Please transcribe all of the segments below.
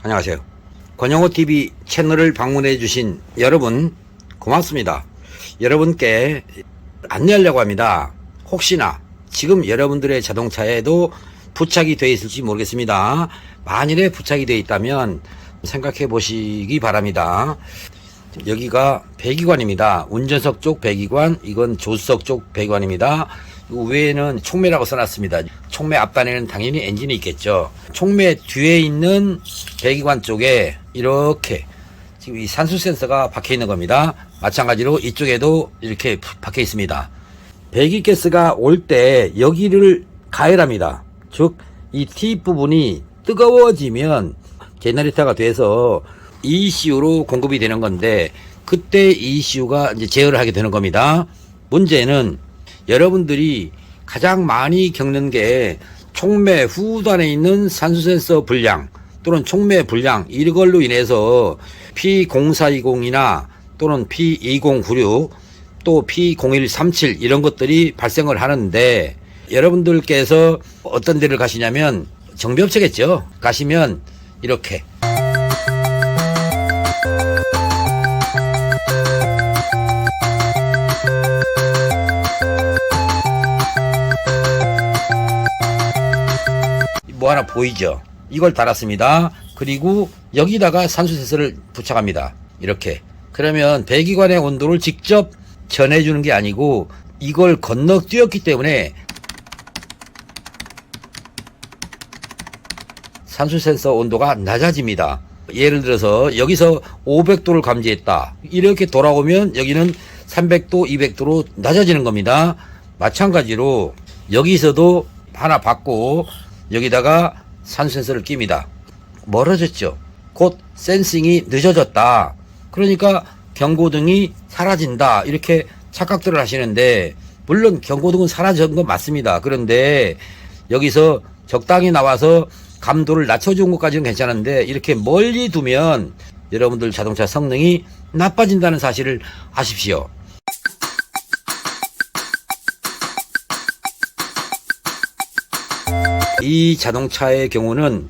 안녕하세요. 권영호TV 채널을 방문해 주신 여러분 고맙습니다. 여러분께 안내하려고 합니다. 혹시나 지금 여러분들의 자동차에도 부착이 되어 있을지 모르겠습니다. 만일에 부착이 되어 있다면 생각해 보시기 바랍니다. 여기가 배기관입니다. 운전석 쪽 배기관, 이건 조수석 쪽 배기관입니다. 이 외에는 총매라고 써놨습니다. 총매 앞단에는 당연히 엔진이 있겠죠. 총매 뒤에 있는 배기관 쪽에 이렇게 지금 이 산수 센서가 박혀 있는 겁니다. 마찬가지로 이쪽에도 이렇게 박혀 있습니다. 배기가스가 올 때 여기를 가열합니다. 즉, 이 T 부분이 뜨거워지면 제너레이터가 돼서 ECU로 공급이 되는 건데 그때 ECU가 이제 제어를 하게 되는 겁니다. 문제는 여러분들이 가장 많이 겪는 게 촉매 후단에 있는 산수 센서 불량 또는 촉매 불량 이걸로 인해서 P0420이나 또는 P2096 또 P0137 이런 것들이 발생을 하는데 여러분들께서 어떤 데를 가시냐면 정비업체겠죠. 가시면 이렇게 뭐 하나 보이죠? 이걸 달았습니다. 그리고 여기다가 산수세서를 부착합니다. 이렇게. 그러면 배기관의 온도를 직접 전해주는 게 아니고 이걸 건너뛰었기 때문에 산수 센서 온도가 낮아집니다. 예를 들어서 여기서 500도를 감지했다. 이렇게 돌아오면 여기는 300도, 200도로 낮아지는 겁니다. 마찬가지로 여기서도 하나 받고 여기다가 산수 센서를 낍니다. 멀어졌죠. 곧 센싱이 늦어졌다. 그러니까 경고등이 사라진다. 이렇게 착각들을 하시는데 물론 경고등은 사라진 건 맞습니다. 그런데 여기서 적당히 나와서 감도를 낮춰준 것까지는 괜찮은데 이렇게 멀리 두면 여러분들 자동차 성능이 나빠진다는 사실을 아십시오. 이 자동차의 경우는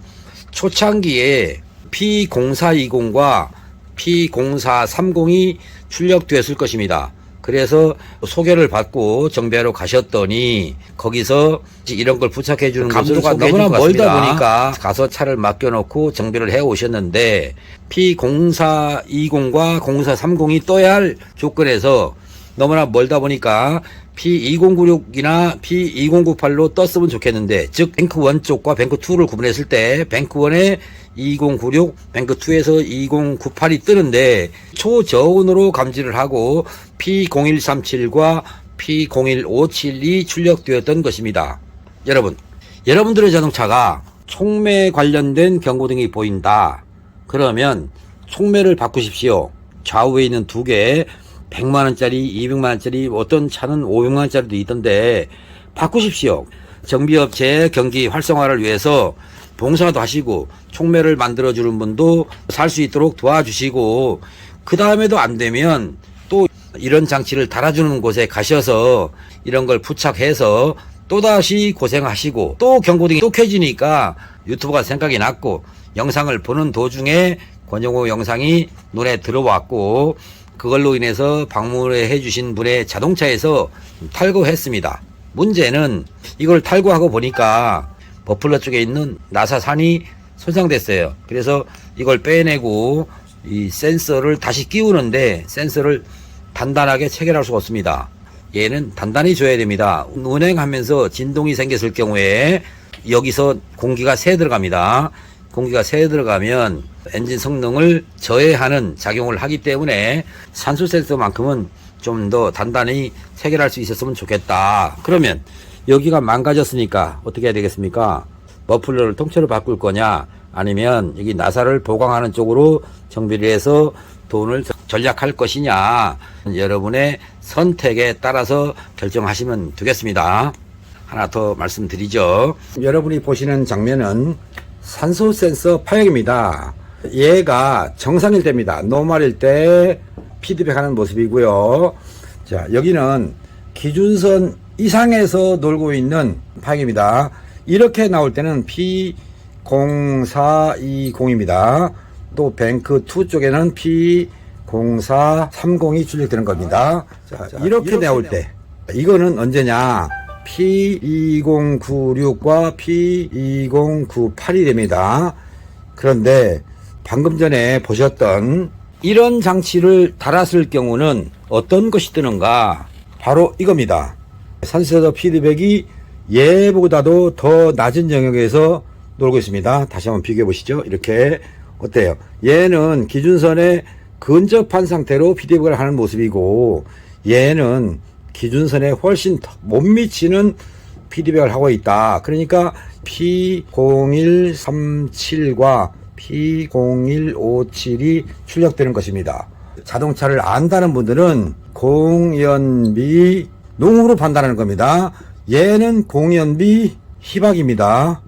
초창기에 P0420과 P0430이 출력되었을 것입니다. 그래서 소개를 받고 정비하러 가셨더니 거기서 이런 걸 부착해 주는 감도가 너무나 멀다 보니까 가서 차를 맡겨놓고 정비를 해 오셨는데 P0420과 0430이 떠야 할 조건에서 너무나 멀다 보니까 P2096이나 P2098로 떴으면 좋겠는데, 즉, 뱅크 1 쪽과 뱅크 2를 구분했을 때, 뱅크 1에 2096, 뱅크 2에서 2098이 뜨는데, 초저온으로 감지를 하고, P0137과 P0157이 출력되었던 것입니다. 여러분, 여러분들의 자동차가 총매 관련된 경고등이 보인다. 그러면 총매를 바꾸십시오. 좌우에 있는 두 개, 100만 원짜리, 200만 원짜리, 어떤 차는 500만 원짜리도 있던데, 바꾸십시오. 정비업체 경기 활성화를 위해서 봉사도 하시고, 총매를 만들어 주는 분도 살 수 있도록 도와주시고, 그 다음에도 안 되면 또 이런 장치를 달아주는 곳에 가셔서 이런 걸 부착해서 또다시 고생하시고, 또 경고등이 또 켜지니까 유튜브가 생각이 났고, 영상을 보는 도중에 권영호 영상이 눈에 들어왔고, 그걸로 인해서 방문해 주신 분의 자동차에서 탈거했습니다. 문제는 이걸 탈거하고 보니까 버플러 쪽에 있는 나사산이 손상됐어요. 그래서 이걸 빼내고 이 센서를 다시 끼우는데 센서를 단단하게 체결할 수가 없습니다. 얘는 단단히 줘야 됩니다. 운행하면서 진동이 생겼을 경우에 여기서 공기가 새 들어갑니다. 공기가 새 들어가면 엔진 성능을 저해하는 작용을 하기 때문에 산소 센서만큼은 좀 더 단단히 체결할 수 있었으면 좋겠다. 그러면 여기가 망가졌으니까 어떻게 해야 되겠습니까? 머플러를 통째로 바꿀 거냐? 아니면 여기 나사를 보강하는 쪽으로 정비를 해서 돈을 절약할 것이냐? 여러분의 선택에 따라서 결정하시면 되겠습니다. 하나 더 말씀드리죠. 여러분이 보시는 장면은 산소 센서 파형입니다. 얘가 정상일 때입니다. 노멀일 때 피드백하는 모습이고요. 자, 여기는 기준선 이상에서 놀고 있는 파형입니다. 이렇게 나올 때는 P0420입니다. 또 뱅크 2 쪽에는 P0430이 출력되는 겁니다. 자, 이렇게 나올 때 이거는 언제냐? P2096과 P2098이 됩니다. 그런데 방금 전에 보셨던 이런 장치를 달았을 경우는 어떤 것이 뜨는가? 바로 이겁니다. 산세더 피드백이 얘보다도 더 낮은 영역에서 놀고 있습니다. 다시 한번 비교해 보시죠. 이렇게 어때요? 얘는 기준선에 근접한 상태로 피드백을 하는 모습이고 얘는 기준선에 훨씬 더못 미치는 피드백을 하고 있다. 그러니까 P0137과 P0157이 출력되는 것입니다. 자동차를 안다는 분들은 공연비 농으로 판단하는 겁니다. 얘는 공연비 희박입니다.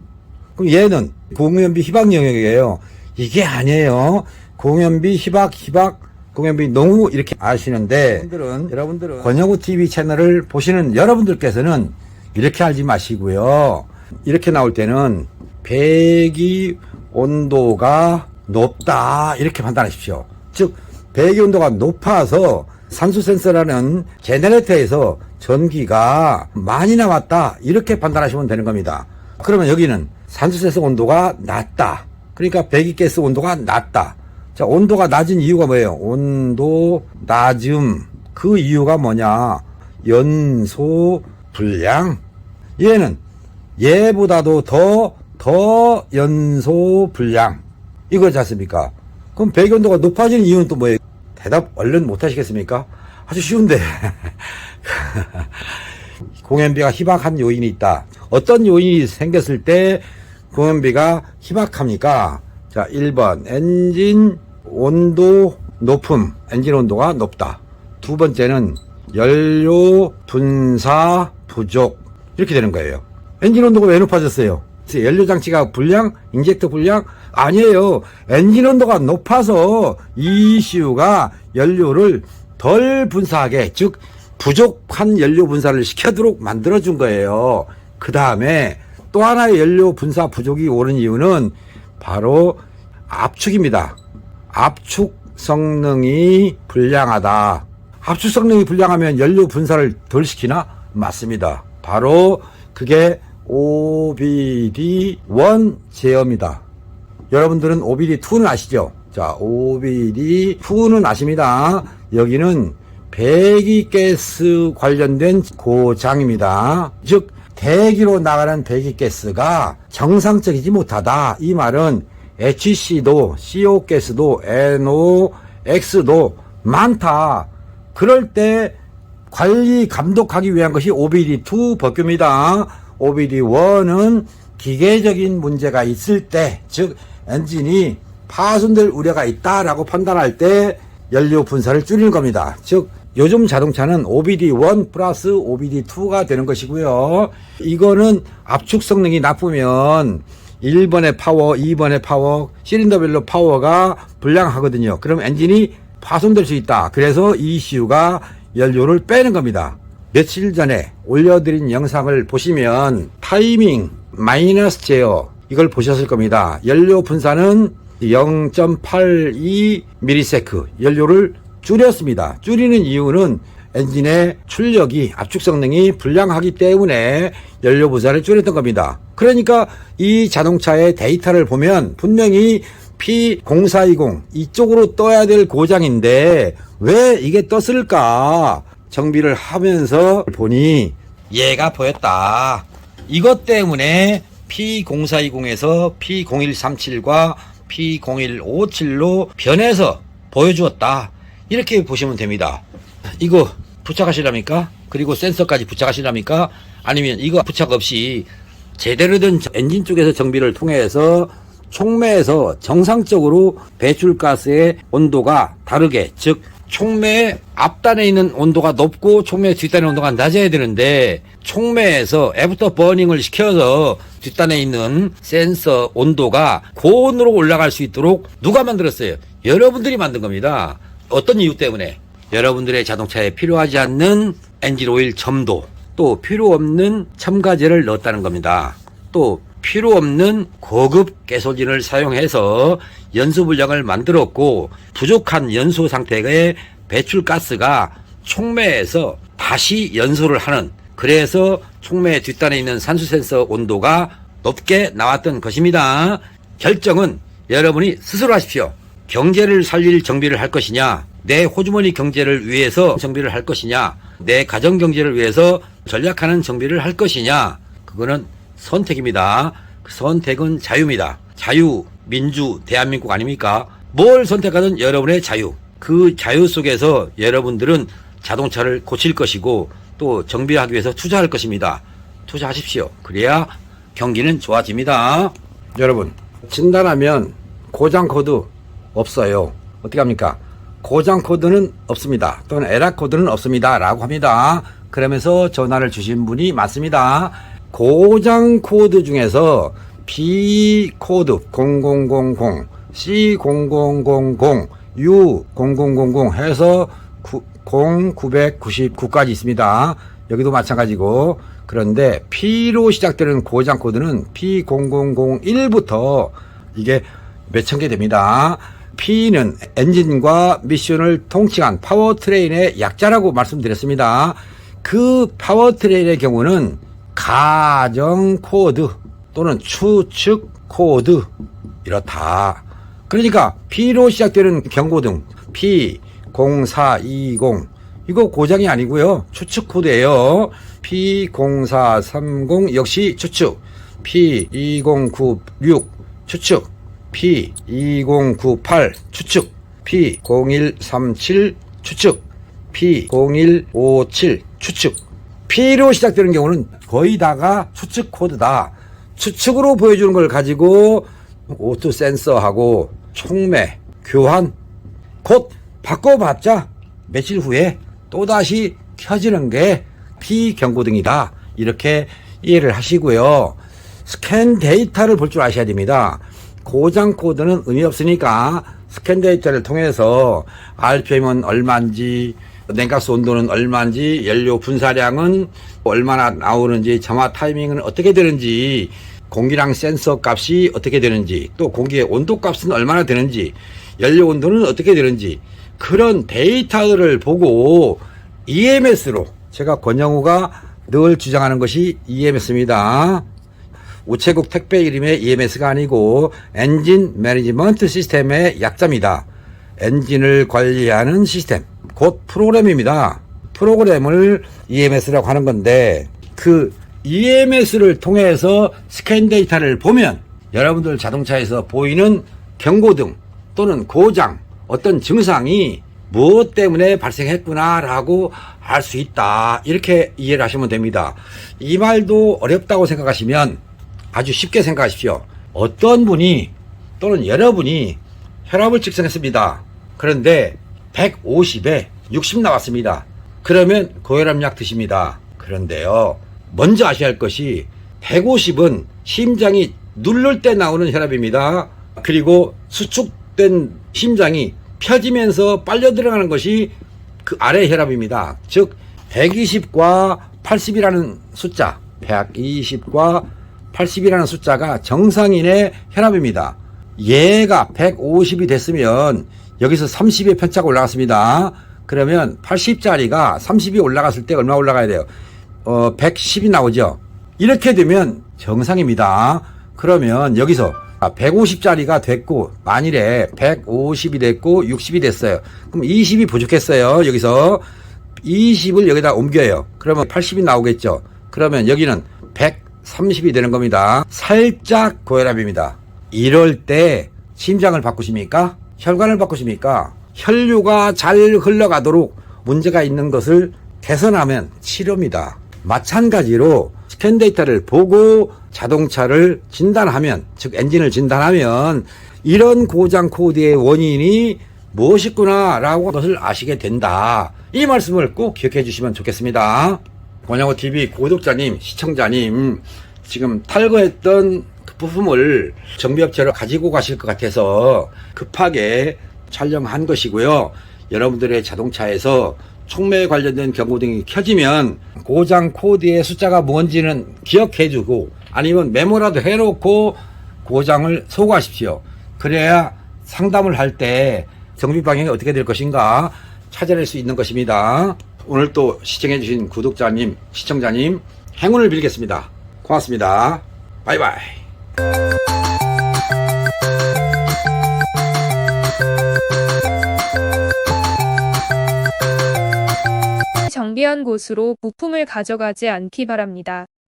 그럼 얘는 공연비 희박 영역이에요. 이게 아니에요. 공연비 희박 희박 공연비 농후 이렇게 아시는데 여러분들은 여러분들은 권영우 TV 채널을 보시는 여러분들께서는 이렇게 알지 마시고요. 이렇게 나올 때는 배기 온도가 높다 이렇게 판단하십시오. 즉 배기 온도가 높아서 산소 센서라는 제네레이터에서 전기가 많이 나왔다 이렇게 판단하시면 되는 겁니다. 그러면 여기는 산소 센서 온도가 낮다. 그러니까 배기가스 온도가 낮다. 자, 온도가 낮은 이유가 뭐예요? 온도 낮음. 그 이유가 뭐냐? 연소 불량. 얘는 얘보다도 더, 더 연소 불량. 이거지 않습니까? 그럼 배기온도가 높아지는 이유는 또 뭐예요? 대답 얼른 못 하시겠습니까? 아주 쉬운데. 공연비가 희박한 요인이 있다. 어떤 요인이 생겼을 때 공연비가 희박합니까? 자, 1번. 엔진 온도 높음. 엔진 온도가 높다. 두 번째는 연료 분사 부족. 이렇게 되는 거예요. 엔진 온도가 왜 높아졌어요? 연료 장치가 불량, 인젝터 불량 아니에요. 엔진 온도가 높아서 ECU가 연료를 덜 분사하게 즉 부족한 연료 분사를 시켜도록 만들어 준 거예요. 그 다음에 또 하나의 연료 분사 부족이 오는 이유는 바로 압축입니다. 압축 성능이 불량하다. 압축 성능이 불량하면 연료 분사를 덜 시키나? 맞습니다. 바로 그게 OBD1 제어입니다. 여러분들은 OBD2는 아시죠? 자, OBD2는 아십니다. 여기는 배기가스 관련된 고장입니다. 즉, 대기로 나가는 배기가스가 정상적이지 못하다. 이 말은 HC도, CO가스도, NOx도 많다. 그럴 때 관리 감독하기 위한 것이 OBD2 법규입니다. OBD1은 기계적인 문제가 있을 때, 즉 엔진이 파손될 우려가 있다라고 판단할 때 연료 분사를 줄이는 겁니다. 즉 요즘 자동차는 OBD1 플러스 OBD2가 되는 것이고요. 이거는 압축 성능이 나쁘면 1번의 파워, 2번의 파워, 실린더별로 파워가 불량하거든요. 그럼 엔진이 파손될 수 있다. 그래서 ECU가 연료를 빼는 겁니다. 며칠 전에 올려드린 영상을 보시면 타이밍 마이너스 제어 이걸 보셨을 겁니다. 연료 분사는 0.82ms 연료를 줄였습니다. 줄이는 이유는 엔진의 출력이 압축 성능이 불량하기 때문에 연료 분사를 줄였던 겁니다. 그러니까 이 자동차의 데이터를 보면 분명히 P0420 이쪽으로 떠야 될 고장인데 왜 이게 떴을까? 정비를 하면서 보니 얘가 보였다. 이것 때문에 P0420에서 P0137과 P0157로 변해서 보여주었다. 이렇게 보시면 됩니다. 이거 부착하시랍니까? 그리고 센서까지 부착하시랍니까? 아니면 이거 부착 없이 제대로 된 엔진 쪽에서 정비를 통해서 촉매에서 정상적으로 배출가스의 온도가 다르게 즉 촉매 앞단에 있는 온도가 높고 촉매 뒷단의 온도가 낮아야 되는데 촉매에서 애프터 버닝을 시켜서 뒷단에 있는 센서 온도가 고온으로 올라갈 수 있도록 누가 만들었어요? 여러분들이 만든 겁니다. 어떤 이유 때문에? 여러분들의 자동차에 필요하지 않는 엔진 오일 점도 또 필요 없는 첨가제를 넣었다는 겁니다. 또 필요 없는 고급 가솔린을 사용해서 연소 물량을 만들었고 부족한 연소 상태의 배출 가스가 촉매에서 다시 연소를 하는 그래서 촉매 뒷단에 있는 산수 센서 온도가 높게 나왔던 것입니다. 결정은 여러분이 스스로 하십시오. 경제를 살릴 정비를 할 것이냐, 내 호주머니 경제를 위해서 정비를 할 것이냐, 내 가정 경제를 위해서 전략하는 정비를 할 것이냐, 그거는 선택입니다. 그 선택은 자유입니다. 자유, 민주, 대한민국 아닙니까? 뭘 선택하든 여러분의 자유. 그 자유 속에서 여러분들은 자동차를 고칠 것이고 또 정비하기 위해서 투자할 것입니다. 투자하십시오. 그래야 경기는 좋아집니다. 여러분, 진단하면 고장 코드 없어요. 어떻게 합니까? 고장 코드는 없습니다. 또는 에라 코드는 없습니다. 라고 합니다. 그러면서 전화를 주신 분이 맞습니다. 고장 코드 중에서 B 코드 0000, C 0000, U 0000 해서 0999까지 있습니다. 여기도 마찬가지고 그런데 P로 시작되는 고장 코드는 P0001부터 이게 몇 천 개 됩니다. P는 엔진과 미션을 통칭한 파워트레인의 약자라고 말씀드렸습니다. 그 파워트레인의 경우는 가정 코드 또는 추측 코드 이렇다. 그러니까 P로 시작되는 경고등 P0420 이거 고장이 아니고요. 추측 코드예요. P0430 역시 추측 P2096 추측 P2098 추측 P0137 추측 P0157 추측 P로 시작되는 경우는 거의 다가 추측 코드다. 추측으로 보여주는 걸 가지고 오토 센서하고 촉매, 교환 곧 바꿔봤자 며칠 후에 또다시 켜지는 게 P경고등이다. 이렇게 이해를 하시고요. 스캔 데이터를 볼 줄 아셔야 됩니다. 고장 코드는 의미 없으니까 스캔 데이터를 통해서 RPM은 얼마인지 냉각수 온도는 얼마인지 연료 분사량은 얼마나 나오는지 점화 타이밍은 어떻게 되는지 공기랑 센서 값이 어떻게 되는지 또 공기의 온도 값은 얼마나 되는지 연료 온도는 어떻게 되는지 그런 데이터들을 보고 EMS로 제가 권영우가 늘 주장하는 것이 EMS입니다. 우체국 택배 이름의 EMS가 아니고 엔진 매니지먼트 시스템의 약자입니다. 엔진을 관리하는 시스템, 곧 프로그램입니다. 프로그램을 EMS라고 하는 건데 그 EMS를 통해서 스캔 데이터를 보면 여러분들 자동차에서 보이는 경고등 또는 고장 어떤 증상이 무엇 때문에 발생했구나라고 알 수 있다. 이렇게 이해를 하시면 됩니다. 이 말도 어렵다고 생각하시면 아주 쉽게 생각하십시오. 어떤 분이 또는 여러분이 혈압을 측정했습니다. 그런데 150에 60 나왔습니다. 그러면 고혈압약 드십니다. 그런데요. 먼저 아셔야 할 것이 150은 심장이 누를 때 나오는 혈압입니다. 그리고 수축된 심장이 펴지면서 빨려 들어가는 것이 그 아래 혈압입니다. 즉 120과 80이라는 숫자, 120과 80이라는 숫자가 정상인의 혈압입니다. 얘가 150이 됐으면 여기서 30의 편차가 올라갔습니다. 그러면 80짜리가 30이 올라갔을 때 얼마 올라가야 돼요? 어, 110이 나오죠. 이렇게 되면 정상입니다. 그러면 여기서 150짜리가 됐고 만일에 150이 됐고 60이 됐어요. 그럼 20이 부족했어요. 여기서 20을 여기다 옮겨요. 그러면 80이 나오겠죠. 그러면 여기는 130이 되는 겁니다. 살짝 고혈압입니다. 이럴 때 심장을 바꾸십니까? 혈관을 바꾸십니까? 혈류가 잘 흘러가도록 문제가 있는 것을 개선하면 치료입니다. 마찬가지로 스캔 데이터를 보고 자동차를 진단하면, 즉 엔진을 진단하면 이런 고장 코드의 원인이 무엇이구나라고 것을 아시게 된다. 이 말씀을 꼭 기억해 주시면 좋겠습니다. 권양호 TV 구독자님, 시청자님, 지금 탈거했던 그 부품을 정비업체로 가지고 가실 것 같아서 급하게 촬영한 것이고요. 여러분들의 자동차에서 촉매에 관련된 경고등이 켜지면 고장 코드의 숫자가 뭔지는 기억해주고 아니면 메모라도 해놓고 고장을 소거하십시오. 그래야 상담을 할 때 정비 방향이 어떻게 될 것인가 찾아낼 수 있는 것입니다. 오늘 또 시청해주신 구독자님, 시청자님 행운을 빌겠습니다. 고맙습니다. 바이바이. 정비한 곳으로 부품을 가져가지 않기 바랍니다.